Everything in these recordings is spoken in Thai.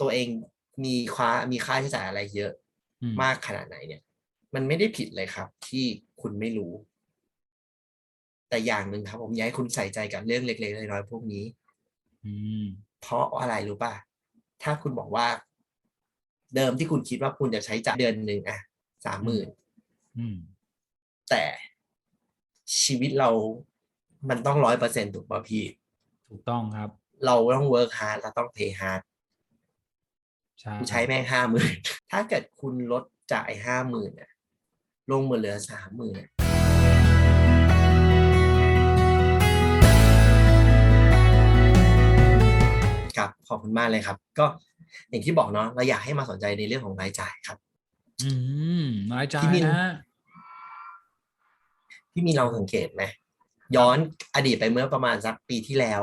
ตัวเองมีค่ามีค่าใช้จ่ายอะไรเยอะอืมากขนาดไหนเนี่ย มันไม่ได้ผิดเลยครับ ที่คุณไม่รู้ แต่อย่างหนึ่งครับ ผมอยากให้คุณใส่ใจกับเรื่องเล็กๆน้อยๆพวกนี้อืมเพราะอะไรรู้ป่ะ ถ้าคุณบอกว่า เดิมที่คุณคิดว่าคุณจะใช้จ่ายเดือนหนึ่งอะสามหมื่นอืมแต่ชีวิตเรามันต้องร้อยเปอร์เซ็นต์ถูกป่ะพี่ ถูกต้องครับ เราต้องเวิร์กฮาร์ดเราต้องเพย์ฮาร์ด ใช่ใช้แม่งห้าหมื่นถ้าเกิดคุณลดจ่ายห้าหมื่นอะลงมาเหลือสามหมื่นครับขอบคุณมากเลยครับ ก็อย่างที่บอกเนาะเราอยากให้มาสนใจในเรื่องของรายจ่ายครับ อืมรายจ่าพี่ยมินนะพี่มีลองสังเกตไหมย้อนอดีตไปเมื่อประมาณสักปีที่แล้ว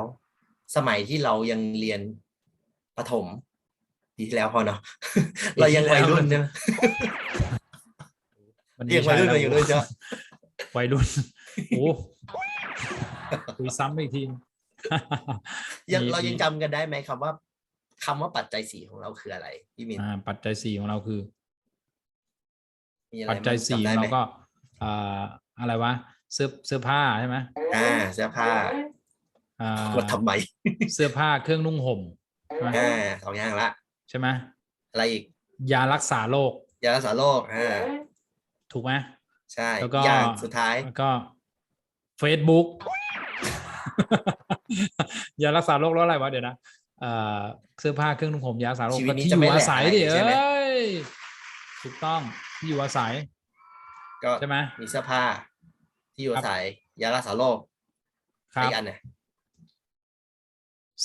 สมัยที่เรายังเรียนประถม ปีที่แล้วพอเนาะเรายังวัยรุ่นใช่ไหมวันยังวัยรุ่นเราอยู่ด้วยใช่ไหมวัยรุ่นโอ้คุยซ้ำอีกทียังมีเรายังมีจำกันได้ไหมครับว่าคำว่าปัจจัยสี่ของเราคืออะไรพี่มินอ่าปัจจัยสี่ของเราคือมีอะไรปัจจัยบ้างสี่จำได้เราไหมก็อ่าอะไรวะเสื้อเสื้อผ้าใช่ไหมอ่า เสื้อผ้าอ่าว่าทำไมเสื้อผ้าเครื่องนุ่งห่มใช่ไหมอ่าสองอย่างละใช่ไหมอะไรอีก ยารักษาโรคยารักษาโรคอ่าถูกไหมใช่แล้วก็อย่างสุดท้ายแล้วก็ Facebook ยารักษาโรคแล้วอะไรวะเดี๋ยวนะเอ่อเสื้อผ้าเครื่องนุ่งห่มยารักษาโรคชีวิตก็นี้ที่จะอไม่ยู่แหลอากศัยอะไรดิใช่ไหมเอ้ยถูกต้องที่อยู่อาศัย ก็ใช่ไหมมีเสื้อผ้าที่อยู่อาศัยยารักษาโรคครับอีกอันเนี่ย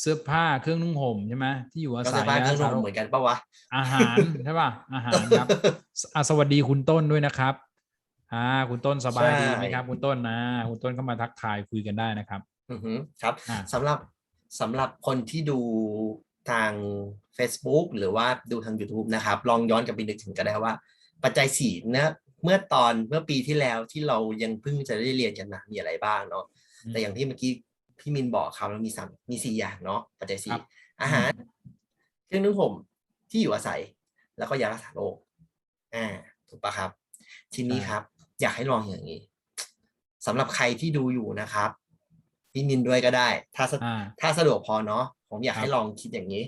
เสื้อผ้าเครื่องนุ่งห่มใช่ไหมที่อยู่อาก็ศัเสื้ยอผ้าเครื่องยานุ่งห่มเหมือนกันปะวะอาหารใช่ป่ะอาหารครับอะสวัสดีคุณต้นด้วยนะครับอ่าคุณต้นสบายดีไหมครับ คุณต้นนะคุณต้นเข้ามาทักทายคุยกันได้นะครับ อือฮึครับอ่าสำหรับสำหรับคนที่ดูทาง Facebook หรือว่าดูทาง YouTube นะครับ ลองย้อนกลับไปนึกถึงก็ได้ว่า ปัจจัยสี่เนะเมื่อตอนเมื่อปีที่แล้วที่เรายังเพิ่งจะได้เรียนกันนะมีอะไรบ้างเนาะแต่อย่างที่เมื่อกี้ พี่มินบอกครับมันมีสามมีสี่อย่างเนาะปัจจัยสี่อาหาร เครื่องนึ่งห่มที่อยู่อาศัย แล้วก็ยารักษาโรคอ่าถูกปะครับ ทีนี้ครับ อยากให้ลองอย่างนี้สำหรับใครที่ดูอยู่นะครับพี่มินด้วยก็ได้ ถ้าสะอ่าถ้าสะดวกพอเนาะผมอยากครับให้ลองคิดอย่างนี้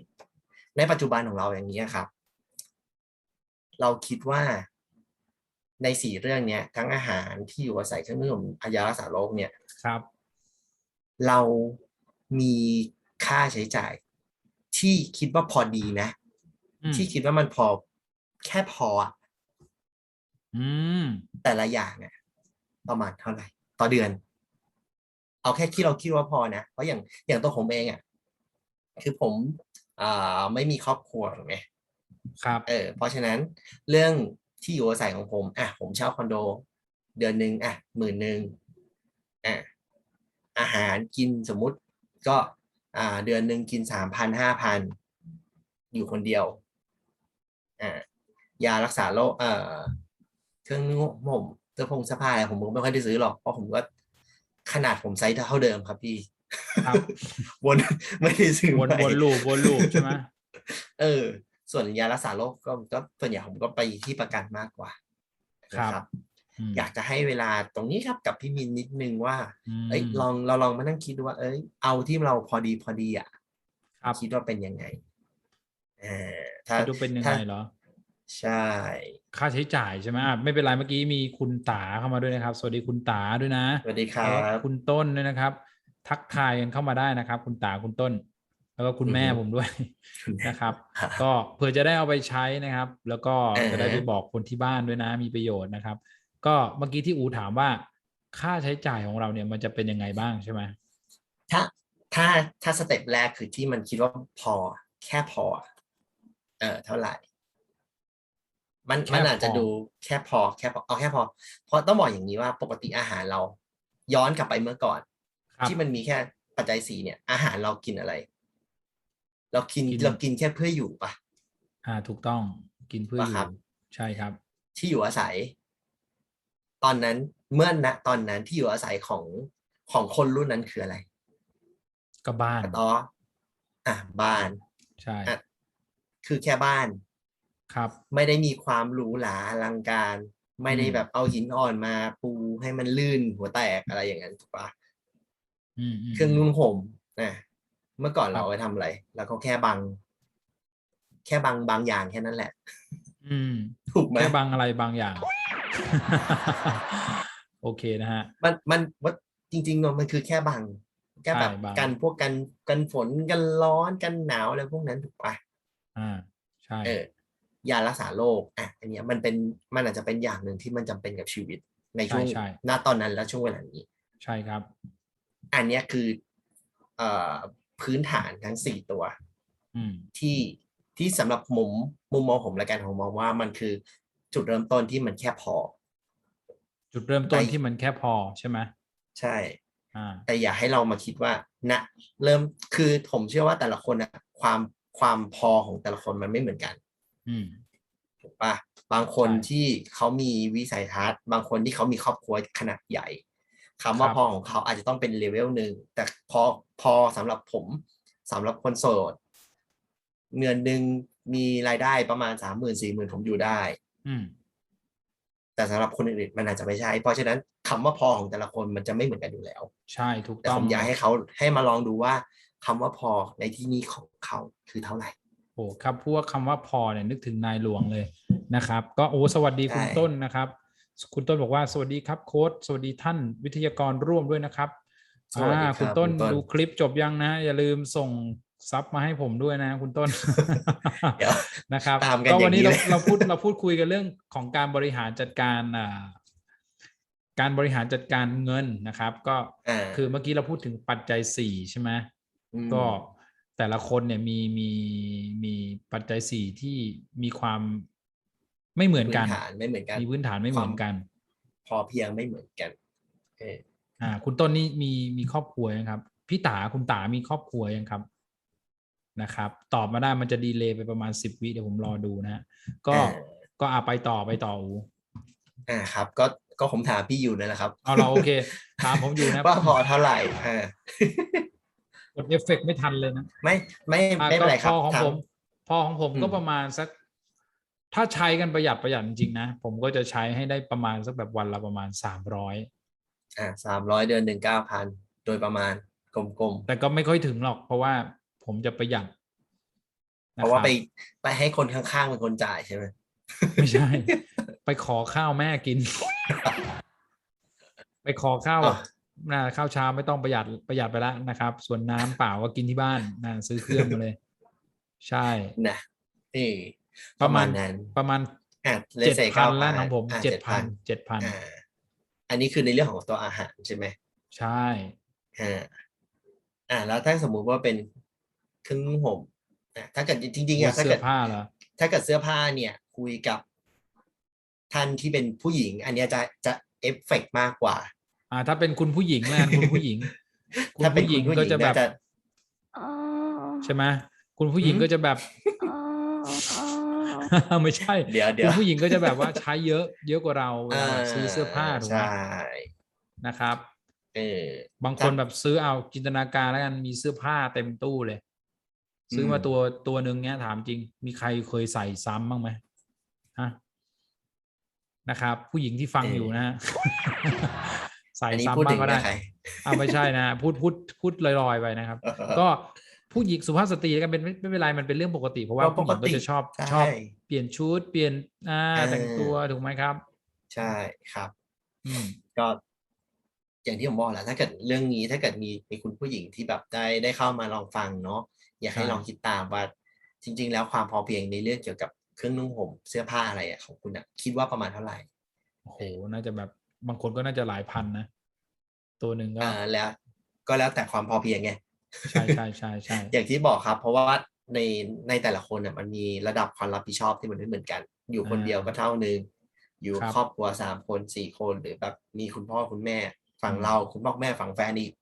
ในปัจจุบันของเราอย่างนี้ครับ เราคิดว่าในสี่เรื่องเนี้ยทั้งอาหารที่อยู่อาศัยเครื่องดื่มยารักษาโรคเนี่ยครับ เรามีค่าใช้จ่าย ที่คิดว่าพอดีนะ อืมที่คิดว่ามันพอแค่พออะอืมแต่ละอย่างเนี่ยประมาณเท่าไหร่ ต่อเดือน เอาแค่ที่เราคิดว่าพอนะเพราะอย่างอย่างตัวผมเองอะคือผมอ่าไม่มีครอบครัวถูกไหม ครับ เออเพราะฉะนั้นเรื่องที่อยู่อาศัยของผม อะ ผมเช่าคอนโด เดือนหนึ่งอะหมื่นหนึ่งอะอา หารกินสมมุติก็อ่าเดือนหนึ่งกินสามพันห้าพันอยู่คนเดียวอ่ายารักษาโรคเอ่อเครื่องนุ่งห่มเสื้อผงเสื้อผ้าอะไรผมก็ไม่ค่อยได้ซื้อหรอก เพราะผมก็ขนาดผมไซส์เท่าเดิมครับพี่ครับวนไม่ได้ซื้อวนใหม่วนลูปวนลูปใช่ไหมเออ ส่วนยารักษาโรคก็ก็ส่วนใหญ่ผมก็ไปที่ประกันมากกว่านะครับม อยากจะให้เวลาตรงนี้ครับกับพี่มินนิดนึงว่ามเอ้ยลองเราลองมานั่งคิดดูว่า เอ้ย เอาที่เราพอดีพอดีอะครับคิดว่าเป็นยังไงอ่าถ้าจะดูเป็นยังไงถ้าเหรอ ใช่ ค่าใช้จ่ายใช่ไหมอะไม่เป็นไรเมื่อกี้มีคุณตาเข้ามาด้วยนะครับ สวัสดีคุณตาด้วยนะสวัสดีครัแล้วก็บคุณต้นด้วยนะครับ ทักทายกันเข้ามาได้นะครับ คุณตาคุณต้นแล้วก็คุณแม่อือฮึผมด้วยคุณแม่นะครับครับ ก็เผื่อจะได้เอาไปใช้นะครับ แล้วก็เออจะได้ไปบอกคนที่บ้านด้วยนะ มีประโยชน์นะครับ ก็เมื่อกี้ที่อูถามว่า ค่าใช้จ่ายของเราเนี่ยมันจะเป็นยังไงบ้างใช่ไหมถ้าถ้าถ้าสเต็ปแรกคือที่มันคิดว่าพอแค่พอ เออเท่าไหร่ มันแค่มันอาจจะพอดูแค่พอแค่พอเอาแค่พอ เพราะต้องบอกอย่างนี้ว่าปกติอาหารเรา ย้อนกลับไปเมื่อก่อนครับที่มันมีแค่ปัจจัยสี่เนี่ย อาหารเรากินอะไร เรากินกินเรากินแค่เพื่ออยู่ปะอ่า ถูกต้องกินเพื่ออว่าครัยู่บใช่ครับ ที่อยู่อาศัย ตอนนั้นเมื่อณตอนนั้นที่อยู่อาศัยของของคนรุ่นนั้นคืออะไร ก็บ้านอ๋ออะบ้านใช่อะเคคือแค่บ้านครับ ไม่ได้มีความหรูหราอลังการ ไม่ได้อืมแบบเอาหินอ่อนมาปูให้มันลื่นหัวแตกอะไรอย่างนั้นถูกปะอืมมเครื่องนุ่งห่มนะเมื่อก่อนครับเราเอาไปทำอะไรเราก็แค่บัง แค่บังบางอย่างแค่นั้นแหละ อืม ถูกไหมแค่บางอะไรบางอย่าง โอเคนะฮะ มันมันว่าจริงๆเนอะมันคือแค่บังแค่แบบใช่บัง กันพวกกันกันฝนกันร้อนกันหนาวอะไรพวกนั้นถูกปะอ่าใช่ เออยารักษาโรคอะอันเนี้ยมันเป็นมันอาจจะเป็นอย่างหนึ่งที่มันจำเป็นกับชีวิตในช่วงใช่ใช่ ณตอนนั้นและช่วงเวลานี้ ใช่ครับ อันเนี้ยคือเอ่อพื้นฐานทั้งสี่ตัว อืม ที่ที่สำหรับมุมมุมมองผมและกันผมมองว่ามันคือ จุดเริ่มต้นที่มันแค่พอ จุดเริ่มต้นไปที่มันแค่พอใช่ไหมใช่อ่าแต่อย่าให้เรามาคิดว่าณเริ่มคือผมเชื่อว่าแต่ละคนอะความความพอของแต่ละคนมันไม่เหมือนกัน อืมถูกปะบางคนใช่ที่เขามีวิสัยทัศน์ บางคนที่เขามีครอบครัวขนาดใหญ่คำว่าครับพอของเขาอาจจะต้องเป็นเลเวลหนึ่งแต่พอพอสำหรับผมสำหรับคนโสดเงินหนึ่งมีรายได้ประมาณสามหมื่นสี่หมื่นผมอยู่ได้ อืม แต่สำหรับคนอื่นๆมันอาจจะไม่ใช่ เพราะฉะนั้นคำว่าพอของแต่ละคนมันจะไม่เหมือนกันอยู่แล้ว ใช่ถูกแต่ต้อผงมอยากให้เขาให้มาลองดูว่าคำว่าพอในที่นี้ของเขาคือเท่าไหร่ โอ้ครับพูดว่าคำว่าพอเนี่ยนึกถึงนายหลวงเลยนะครับ ก็โอ้สวัสดีคุณใช่ ต้นนะครับ คุณต้นบอกว่าสวัสดีครับโค้ดสวัสดีท่านวิทยากรร่วมด้วยนะครับสวัสดีอ่ารับคุณต้นณดูคลิปจบยังนะ อย่าลืมส่ง ซับมาให้ผมด้วยนะคุณต้นเดี๋ยวนะครับตามกันก็วันนี้อย่างเรานี้เลยเราพูดเราพูดคุยกันเรื่องของการบริหารจัดการอ่าการบริหารจัดการเงินนะครับ ก็อ่าคือเมื่อกี้เราพูดถึงปัจจัยสี่ใช่ไหมอืมก็แต่ละคนเนี่ยมีมีมีปัจจัยสี่ที่มีความไม่เหมือนกันพื้ฐานไม่เหมือนกันมีพื้นฐานไม่เหมือนกัน พอเพียงไม่เหมือนกันเอออ่า คุณต้นนี่มีมีครอบครัวยังครับ พี่ตาคุณตามีครอบครัวยังครับ นะครับตอบมาได้มันจะดีเลย์ไปประมาณสิบวิเดี๋ยวผมรอดูนะฮะก็อ่าก็อาไปต่อไปต่ออูอ่าครับ ก็ก็ผมถามพี่อยู่นั่นแหละครับเอาเราโอเคถามผมอยู่นะว่าพอเท่าไหร่อ่ากดเอฟเฟกต์ไม่ทันเลยนะไม่ไม่อะไม่เป็นไรคก็รับพอของถาผม พอของผมก็อืมประมาณสัก ถ้าใช้กันประหยัดประหยัดจริงๆนะ ผมก็จะใช้ให้ได้ประมาณสักแบบวันละประมาณสามร้อยอ่าสามร้อยเดือนหนึ่งเก้าพันโดยประมาณกลมแต่ก็ไม่ค่อยถึงหรอกเพราะว่า ผมจะประหยัดๆนเพราะว่าคบไปไปให้คนข้างๆเป็นคนจ่ายใช่ไหมไม่ใช่ ไปขอข้าวแม่กิน ไปขอข้าวอะนะข้าวเช้าไม่ต้องประหยัดประหยัดไปแล้วนะครับ ส่วนน้ำเปล่าก็กินที่บ้านนะซื้อเครื่องมาเลย ใช่นะนี่ปประระมามาณณนั้นประมาณอะเจ็ดพันแล้วของผมอะเจ็ดพันเจ็ดพันอ่าอันนี้คือในเรื่องของตัวอาหารใช่ไหมใช่อ่าอ่าแล้วถ้าสมมุติว่าเป็น เครื่องนุ่งห่มอะถ้าเกิดจริงๆอะถ้าเสื้เกิอดผ้าเหรอถ้าเกิดเสื้อผ้าเนี่ยคุยกับท่านที่เป็นผู้หญิง อันเนี้ยจะจะเอฟเฟกต์มากกว่า อ่า ถ้าเป็นคุณผู้หญิงแล้วกันคุณผู้หญิงคุณถ้าเป็นผู้หญิงคุณผู้หก็ญิงจะแบบน่าจะใช่ไหมคุณผู้หญิงอืมก็จะแบบไม่ใช่เดี๋ยวเดี๋คุยณวผู้หญิงก็จะแบบว่าใช้เยอะ เยอะกว่าเราเวลาแบบซื้อเสื้อผ้าถูกไหมใช่นะครับ เออบางคนแบบซื้อเอาจินตนาการแล้วกันมีเสื้อผ้าเต็มตู้เลย ซื้อมาอืมตัวตัวหนึ่งเนี้ยถามจริง มีใครเคยใส่ซ้ำบ้างไหมฮะนะครับ ผู้หญิงที่ฟังอยู่นะฮะใส่อันนี้ซ้ำพูดบ้าถึงงก็ได้นะใครอ่าไม่ใช่นะพูดพูดพูดลอยๆไปนะครับ ก็ผู้หญิงสุภาพสตรีกันเป็นไม่ไม่เป็นไรมันเป็นเรื่องปกติ เพราะว่าก็ผู้หญิงปกติก็จะชอบใช่ชอบเปลี่ยนชุดเปลี่ยนอ่าเออแต่งตัวถูกไหมครับ ใช่ครับ อืมก็อย่างที่ผมบอกแหละถ้าเกิดเรื่องนี้ถ้าเกิดมีมีคุณผู้หญิงที่แบบได้ได้เข้ามาลองฟังเนาะ อยากให้ใช่ลองคิดตามว่า จริง ๆ แล้วความพอเพียงในเรื่องเกี่ยวกับเครื่องนุ่งห่มเสื้อผ้าอะไรอะของคุณอะคิดว่าประมาณเท่าไหร่โอ้โหน่าจะแบบบางคนก็น่าจะหลายพันนะตัวหนึ่งก็อ่าแล้ว ก็แล้วแต่ความพอเพียงไงใช่ใช่ใช่ใช่อย่างที่บอกครับ เพราะว่าในในแต่ละคนน่ะมันมีระดับความรับผิดชอบที่มันไม่เหมือนกัน อยู่คนอ่าเดียวก็เท่านึงอยู่ครับครอบครัวสามคนสี่คนหรือแบบมีคุณพ่อคุณแม่ฝั่งอืมเราคุณพ่อคุณแม่ฝั่งแฟนอีก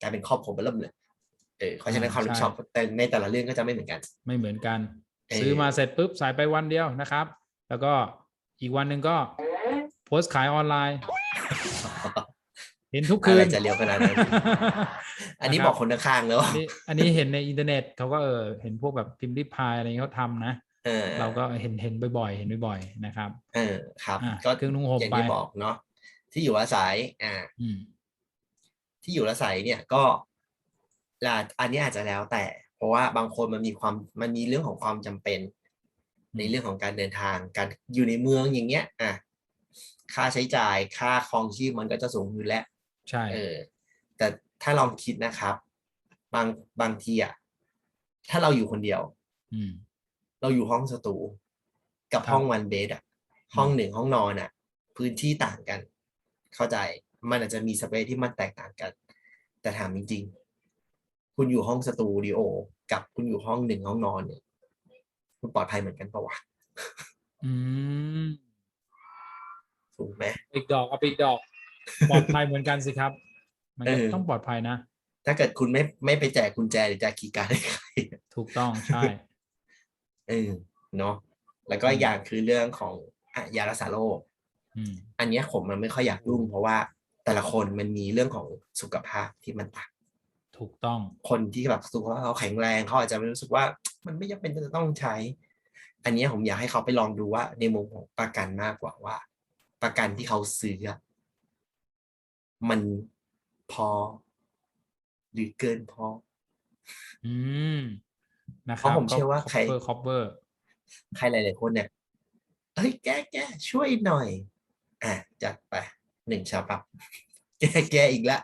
กลายเป็นครอบครัวเริ่มเลย เออเพราะฉะนั้นอ่าความรับผิดชอบใช่แต่ในแต่ละเรื่องก็จะไม่เหมือนกัน ไม่เหมือนกันเออซื้อมาเสร็จปุ๊บใส่ไปวันเดียวนะครับ แล้วก็อีกวันหนึ่งก็โพสต์ขายออนไลน์เห็นทุกอะคืไรนจะเร็วขนาดนั้นอันนี้ะบรัอกคนข้างๆแล้วอันนี้อันนี้เห็นในอินเทอร์เน็ตเขาก็เออเห็นพวกแบบพิมพ์ริพายอะไรเงี้ยเขาทำนะเออเราก็เห็นเห็นบ่อยๆ เห็นบ่อยๆนะครับ เออครับอะก็เครื่องนุ่งห่มอย่างที่ไปบอกเนาะที่อยู่อาศัย อ่าอืมที่อยู่อาศัยเนี่ยก็ ละอันนี้อาจจะแล้วแต่ เพราะว่าบางคนมันมีความมันมีเรื่องของความจำเป็น ในเรื่องของการเดินทาง การอยู่ในเมืองอย่างเงี้ย อะ ค่าใช้จ่าย ค่าครองชีพมันก็จะสูงอยู่แล้ว ใช่ เออ แต่ถ้าลองคิดนะครับ บางบางทีอะ ถ้าเราอยู่คนเดียว อืม เราอยู่ห้องสตูกับครับห้องวันเบดอะ ห้องหนึ่งห้องนอนอะ พื้นที่ต่างกัน เข้าใจ มันอาจจะมีสเปซที่มันแตกต่างกัน แต่ถามจริงๆ คุณอยู่ห้องสตูดิโอ กับคุณอยู่ห้องหนึ่งห้องนอนเนี่ย คุณปลอดภัยเหมือนกันปะวะอืมถูกไหมอีกดอกเอาไปอีกดอก ปลอดภัยเหมือนกันสิครับ มันก็เออต้องปลอดภัยนะ ถ้าเกิดคุณไม่ไม่ไปแจกกุญแจหรือแจกคีย์การ์ดให้ใครถูกต้องใช่เออเนาะแล้วก็อีกอย่างคือเรื่องของอะยารักษาโรคอืมอันเนี้ยผมมันไม่ค่อยอยากยุ่งเพราะว่าแต่ละคนมันมีเรื่องของสุขภาพที่มันต่าง ถูกต้องคนที่แบบสุขภาพเขาแข็งแรงเขาอาจจะไม่รู้สึกว่า มันไม่จำเป็นจะต้องใช้ อันเนี้ยผมอยากให้เขาไปลองดูว่าในมุมของประกันมากกว่าว่า ประกันที่เขาซื้ออะมันพอ หรือเกินพอ อืมนะคเพรับราะผมเชื่อว่าใครเบอร์คอปเบอร์ใครหลาย ๆ คนเนี่ยเฮ้ยแก้แก้ช่วยหน่อย อะจัดไปหนึ่งฉบับแก้แก้อีกละ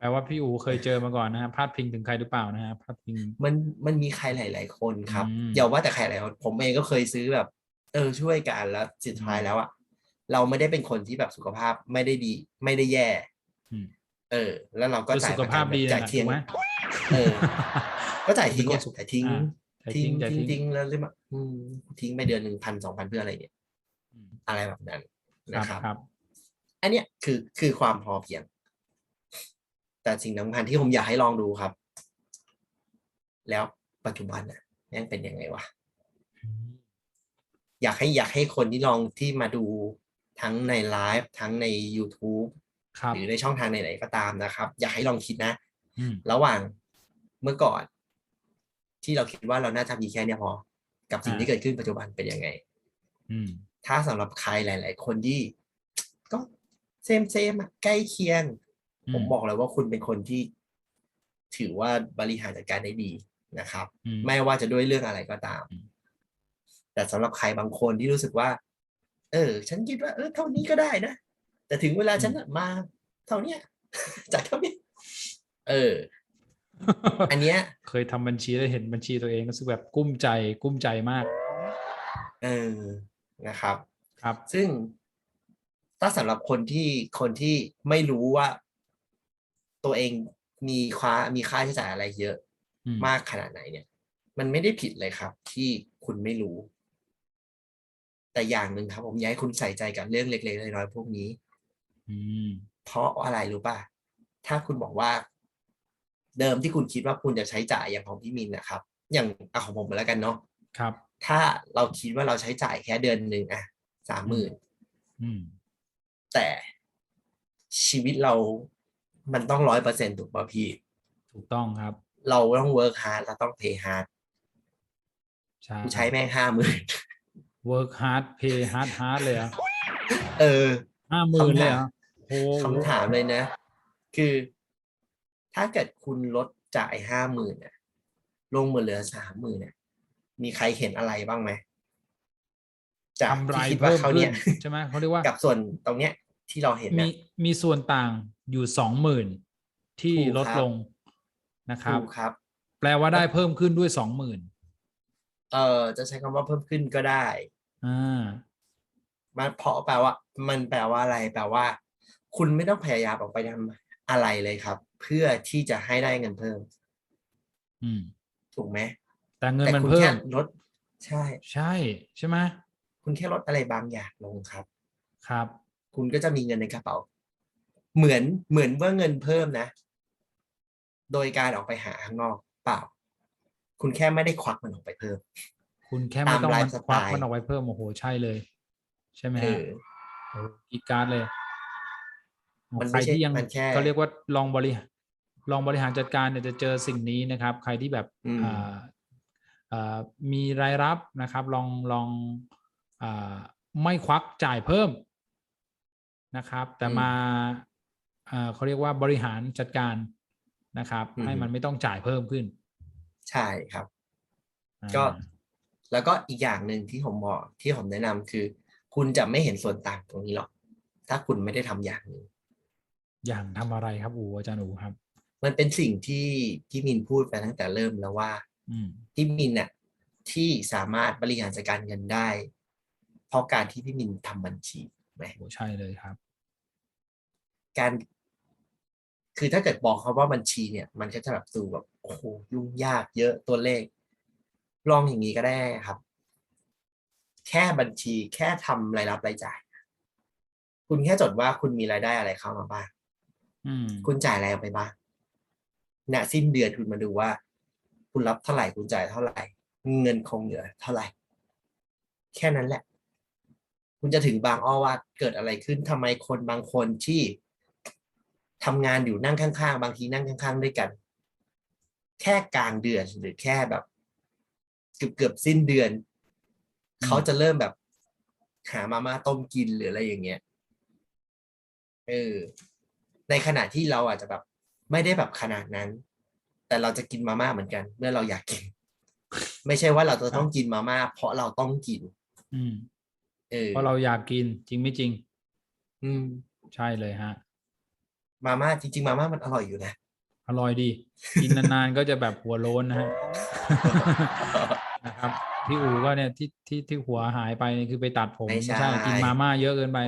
แปลว่าพี่อูเคยเจอมาก่อนนะฮะพาดพิงถึงใครหรือเปล่านะฮะพาดพิง มันมันมีใครหลาย ๆ คนครับอืม อย่าว่าแต่ใครหลายคนผมเองก็เคยซื้อแบบ เออช่วยกันแล้วสุดท้ายแล้วอะเราไม่ได้เป็นคนที่แบบสุขภาพไม่ได้ดี ไม่ได้แย่ อืม เออ แล้วเราก็คือจ่ายสุขภาพดีจ่ายนะทิ้ถูงกไหม เออ ก็จ่ายทิ้งเป็นอะคนสุขจ่ายทิ้ง อ่าจ่ายทิ้ทิ้งงจ่ายทิ้งทิ้งทิ้งแล้วเรื่อยมาอืมทิ้งไปเดือนหนึ่งพันสองพันเพื่ออะไรเนี่ยอืม อะไรแบบนั้นครันะบครับ ครับ อันเนี้ยคือคือความพอเพียง แต่สิ่งสำคัญที่ผมอยากให้ลองดูครับ แล้วปัจจุบันน่ะยังเป็นยังไงวะอยากให้อยากให้คนที่ลองที่มาดูทั้งในไลฟ์ทั้งใน YouTube ครับหรือในช่องทางไหนๆก็ตามนะครับ อยากให้ลองคิดนะอืมระหว่างเมื่อก่อน ที่เราคิดว่าเราน่าจะมีแค่เนี้ยพอ กับสิ่งที่เกิดขึ้นปัจจุบันเป็นยังไงอืมถ้าสำหรับใครหลาย ๆ คนที่ก็เซมเซมใกล้เคียงอืม ผมบอกเลยว่าคุณเป็นคนที่ถือว่าบริหารจัดการได้ดีนะครับอืมไม่ว่าจะด้วยเรื่องอะไรก็ตามอืมแต่สำหรับใครบางคนที่รู้สึกว่า เออ ฉันคิดว่าเออเท่านี้ก็ได้นะ แต่ถึงเวลาฉันน่ะมา เท่าเนี้ยจากเท่านี้ เออ อันเนี้ย เคยทำบัญชีแล้วเห็นบัญชีตัวเองก็รู้สึกแบบกุ้มใจ กุ้มใจมาก เออนะครับ ครับ ซึ่งถ้าสำหรับคนที่คนที่ไม่รู้ว่า ตัวเองมีค่ามีค่าใช้จ่ายอะไรเยอะอืมมากขนาดไหนเนี่ย มันไม่ได้ผิดเลยครับ ที่คุณไม่รู้ แต่อย่างหนึ่งครับ ผมอยากให้คุณใส่ใจกับเรื่องเล็กๆน้อยๆพวกนี้อืมเพราะอะไรรู้ป่ะ ถ้าคุณบอกว่า เดิมที่คุณคิดว่าคุณจะใช้จ่ายอย่างของพี่มินนะครับ อย่างอะของผมแล้วกันเนาะครับ ถ้าเราคิดว่าเราใช้จ่ายแค่เดือนหนึ่งอะสามหมื่นอืมแต่ชีวิตเรา มันต้องร้อยเปอร์เซ็นต์ถูกป่ะพี่ ถูกต้องครับ เราต้องเวิร์กฮาร์ดเราต้องเพย์ฮาร์ดใช่กูใช้แม่งห้าหมื่น work hard pay hard hard เลยเหรอะเออห้าหมื่นเลยเหรอะโอ้คำถามเลยนะ คือ ถ้าเกิดคุณลดจ่ายห้าหมื่นน่ะลงมาเหลือสามหมื่นน่ะมีใครเห็นอะไรบ้างไหมจากกำไรที่คิดว่าเพิ่มเขาขึ้เนี่นยใช่ไหมเขาเรียกว่ากับส่วนตรงเนี้ยที่เราเห็นมีนะมีส่วนต่าง อยู่สองหมื่นที่ถูกลดครับ ลงนะครับ ถูกครับ แปลว่าได้เพิ่มขึ้นด้วยสองหมื่นเออจะใช้คำว่าเพิ่มขึ้นก็ได้ อ่า มันเพราะแปลว่า มันแปลว่าอะไร แปลว่า คุณไม่ต้องพยายามออกไปทำอะไรเลยครับ เพื่อที่จะให้ได้เงินเพิ่ม อืม ถูกไหมแต่เงินแต่มันคุณเพิ่แค่ม ลด ใช่ ใช่ใช่ไหมคุณแค่ลดอะไรบางอย่างลงครับ ครับ คุณก็จะมีเงินในกระเป๋า เหมือนเหมือนว่าเงินเพิ่มนะ โดยการออกไปหาข้างนอกเปล่า คุณแค่ไม่ได้ควักมันออกไปเพิ่ม คุณแค่ไม่ต้องตามไลมันฟ์สควักไตล์มันออกไปเพิ่มโอ้โหใช่เลย ใช่ไหมเอฮะอโอ้อีกการดเลยมันใครไม่ใช่ที่ยังมันแค่เขาเรียกว่าลองบริลองบริหารจัดการเนี่ยจะเจอสิ่งนี้นะครับ ใครที่แบบอืมอ่าอ่ามีรายรับนะครับ ลองลองอาไม่ควักจ่ายเพิ่มนะครับ แต่อืมมาอ่า เขาเรียกว่าบริหารจัดการนะครับอืมให้มันไม่ต้องจ่ายเพิ่มขึ้น ใช่ครับอ่าก็แล้วก็อีกอย่างหนึ่งที่ผมบอกที่ผมแนะนำคือ คุณจะไม่เห็นส่วนต่างตรงนี้หรอก ถ้าคุณไม่ได้ทำอย่างนี้อย่างทำอะไรครับอูอาจารย์อูครับ มันเป็นสิ่งที่ที่มินพูดไปตั้งแต่เริ่มแล้วว่าอืมพี่มินเนี่ยที่สามารถบริหารจัดการเงินได้ เพราะการที่พี่มินทำบัญชีไหมโอ้ใช่เลยครับ การ คือถ้าเกิดบอกเขาว่าบัญชีเนี่ย มันก็จะแบบดูแบบโอ้โหยุ่งยากเยอะตัวเลข ลองอย่างนี้ก็ได้ครับ แค่บัญชีแค่ทำรายรับรายจ่าย คุณแค่จดว่าคุณมีรายได้อะไรเข้ามาบ้างอืมคุณจ่ายอะไรออกไปบ้างณสิ้นเดือนคุณมาดูว่า คุณรับเท่าไหร่คุณจ่ายเท่าไหร่ เงินคงเหลือเท่าไหร่ แค่นั้นแหละ คุณจะถึงบางอ้อว่าเกิดอะไรขึ้นทำไมคนบางคนที่ ทำงานอยู่นั่งข้างๆ บางทีนั่งข้างๆ ด้วยกัน แค่กลางเดือนหรือแค่แบบ เกือบเกือบๆสิ้นเดือนอืมเขาจะเริ่มแบบ หามาม่าต้มกินหรืออะไรอย่างเงี้ยเออในขณะที่เราอาจจะแบบ ไม่ได้แบบขนาดนั้น แต่เราจะกินมาม่าเหมือนกัน เมื่อเราอยากกิน ไม่ใช่ว่าเราจะต้องกินมาม่าเพราะเราต้องกิน อืมเออเพราะเราอยากกินจริงไม่จริง อืม ใช่เลยฮะ มาม่าจริง ๆ มาม่ามันอร่อยอยู่นะ อร่อยดี กินนานๆ ก็จะแบบหัวโล้นนะฮะนะครับพี่อูก็เนี่ยที่ที่ที่หัวหายไปนี่คือไปตัดผมไม่ใช่ กินมาม่าเยอะเกินไป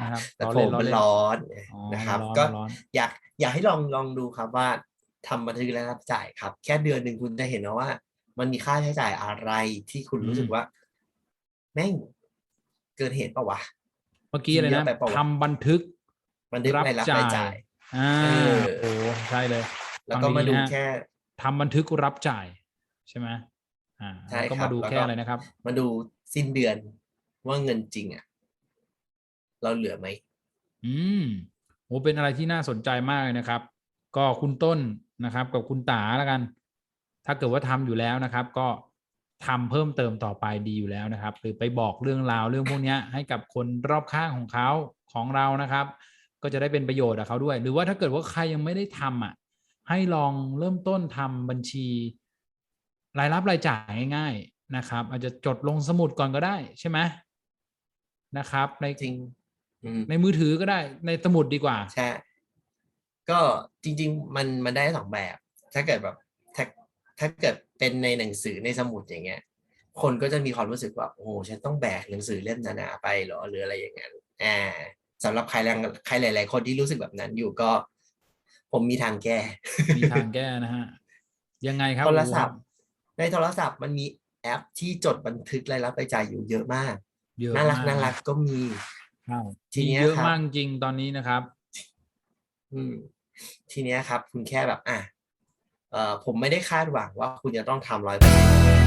นะครับแต่ล้อผเล่มนล้อมันเล่นร้อนอ๋อนะครับร้อนก็ร้อนอยากอยากให้ลองลองดูครับว่าทำบันทึกรายรับจ่ายครับ แค่เดือนหนึ่งคุณจะเห็นนะว่า มันมีค่าใช้จ่ายอะไรที่คุณรู้สึกว่า แม่งเกินเหตุปะวะ เมื่อกี้อะไรเยนะอะไปเปล่าวะทำบันทึก มันได้รายรับรายจ่ายอ่าเออโอ้ใช่เลย แล้วก็มาดูฟังดีนะแค่ทำบันทึกรับจ่ายใช่ไหมอ่าใช่แล้วก็ครัมาบดูแล้วแค่ก็อะไรนะครับ มาดูสิ้นเดือนว่าเงินจริงอะเราเหลือไหม อืมโอ้เป็นอะไรที่น่าสนใจมากเลยนะครับ ก็คุณต้นนะครับ กับคุณตาแล้วกัน ถ้าเกิดว่าทำอยู่แล้วนะครับ ก็ทำเพิ่มเติมต่อไปดีอยู่แล้วนะครับ หรือไปบอกเรื่องราวเรื่องพวกเนี้ยให้กับคนรอบข้างของเขาของเรานะครับ ก็จะได้เป็นประโยชน์กับเขาด้วย หรือว่าถ้าเกิดว่าใครยังไม่ได้ทำอะ ให้ลองเริ่มต้นทำบัญชี รายรับรายจ่ายง่ายๆนะครับ อาจจะจดลงสมุดก่อนก็ได้ใช่ไหมนะครับ ในจริงอืมในมือถือก็ได้ในสมุดดีกว่าใช่ก็จริง ๆ มันมันได้สองแบบ ถ้าเกิดแบบถ้าถ้าเกิดเป็นในหนังสือในสมุดอย่างเงี้ย คนก็จะมีความรู้สึกว่าโอ้โหฉันต้องแบกหนังสือเล่มหนาๆไปเหรอหรืออะไรอย่างเงี้ยอ่า สำหรับใครหลายใครหลาย ๆ คนที่รู้สึกแบบนั้นอยู่ก็ ผมมีทางแก้ มีทางแก้นะฮะ ยังไงครับโทรคศัพท์ ในโทรศัพท์มันมีแอปที่จดบันทึกรายรับรายจ่ายอยู่เยอะมากเยอะน่ารักมน่ารักก็มีใช่ทีมีเนี้ยเยอะครับมากจริงตอนนี้นะครับ อืม ทีเนี้ยครับ คุณแค่แบบ อะเอ่อผมไม่ได้คาดหวังว่าคุณจะต้องทำร้อยเปอร์เซ็นต์